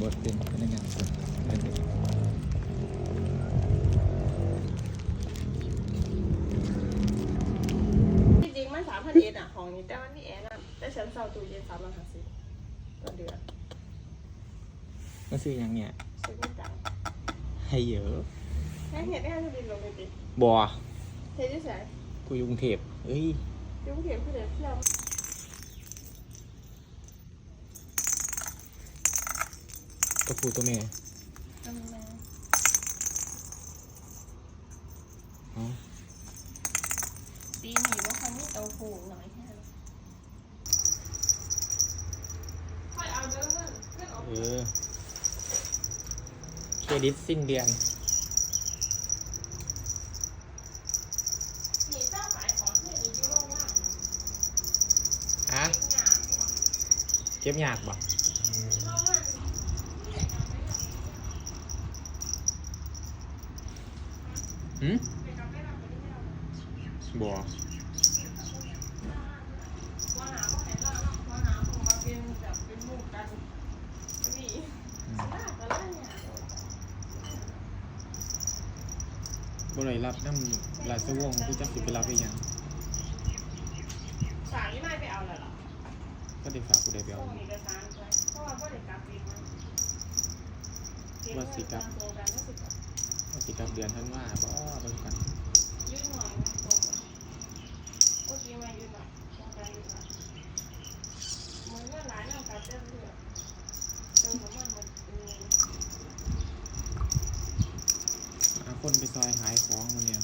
บทเป็นพนักงานจริงๆมัสามพันเอ็ดอะของนี้แต่มันมีแอนแต่ฉันเซาตูย็นสามร้อห้าสิบต่อเดือนก็ซื้ออยังเนี่ยซื้อไม่จ่ายให้เยอะให้เห็ดได้จะบินลงไปดิบัวเห็ดที่ไหนกูยกรุงเทพเอ้ย ยุงเข็มคือเดี๋ยวเที่ยว ตัวผู้ตัวแม่ทำไมเอ๋อปีหนีว่าเขาไม่โตผูหน่อยแค่นั้นค่อยเอาเยอะเงินเงินออกเออเครดิตสิ้นเดือนหนีเจ้าขายของที่อีกที่โล่งว่างฮะหยาบกว่าเก็บยากบ่ โล่งว่าง หืม ไปกับแม่เราไปที่เรา บัว ว่าหนาก็เห็นแล้วเนาะว่าหนาคงมา เป็นแบบเป็นหมู่กันนี่อืมหน้าก็แล้วเนี่ยบ่ได้รับน้ำราชวงศ์กูจะสิไปรับไปยังสารนี่ไม่ไปเอาเลยเหรอก็ได้ฝากกูได้ไปส่เอางเอกสารไกกลับเองนะเก็บเงินตามโครงการก็สิบว่าสิกลับเดือนท่านว่าบ่เบิ่งกันยืดหน่อยนะโครงการก็จริงมายืดหน่อยโครงการยืดหน่อยเหมือนเงินหลายน้ำการเต้นเลือดเติมน้ำมันคนไปซอยขายของมันเนี่ย